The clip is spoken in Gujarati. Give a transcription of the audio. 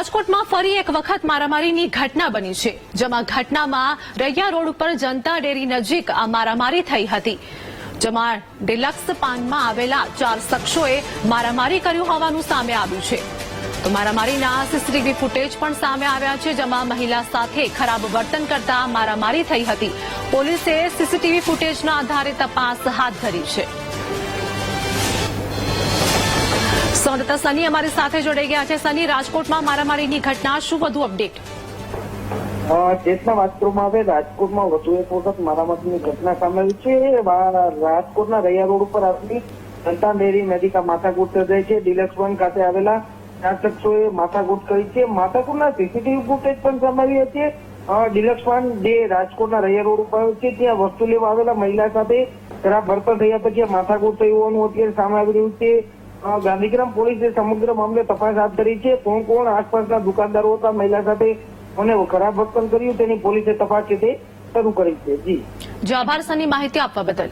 રાજકોટમાં ફરી એક વખત મારામારીની ઘટના બની છે, જેમાં ઘટનામાં રૈયા રોડ ઉપર જનતા ડેરી નજીક આ મારામારી થઈ હતી, જેમાં ડિલક્સ પાનમાં આવેલા ચાર શખ્સોએ મારામારી કર્યું હોવાનું સામે આવ્યું છે. તો મારામારીના સીસીટીવી ફૂટેજ પણ સામે આવ્યા છે, જેમાં મહિલા સાથે ખરાબ વર્તન કરતા મારામારી થઈ હતી. પોલીસે સીસીટીવી ફૂટેજના આધારે તપાસ હાથ ધરી છે. સંવાદદાતા સની અમારી સાથે જોડાઈ ગયા છે. સની, રાજકોટમાં મારામારીની ઘટના, શું વધુ અપડેટ? ચેતના વાત કરવામાં આવે રાજકોટમાં વધુ એક વખત મારામારીની ઘટના સામે આવી છે રાજકોટના રૈયા રોડ ઉપર આવેલી સંતાન ડેરી નજીક આ માથાકૂટ સર્જાઈ છે. ડિલક્સ વન ખાતે આવેલા શખ્સોએ માથાકૂટ કરી છે. માથાકૂટના સીસીટીવી ફૂટેજ પણ સામે છે. ડિલક્સ વન જે રાજકોટના રૈયા રોડ ઉપર છે, ત્યાં વસ્તુ લેવા આવેલા મહિલા સાથે ખરાબ વર્તન થયા પછી માથાકૂટ થયું હોવાનું અત્યારે સામે આવી રહ્યું છે. ગાંધીગ્રામ પોલીસે સમગ્ર મામલે તપાસ હાથ ધરી છે. કોણ કોણ આસપાસના દુકાનદારો હતા, મહિલા સાથે અને ખરાબ વર્તન કર્યું તેની પોલીસે તપાસ છે તે શરૂ કરી છે. જી. જો આભાર સની માહિતી આપવા બદલ.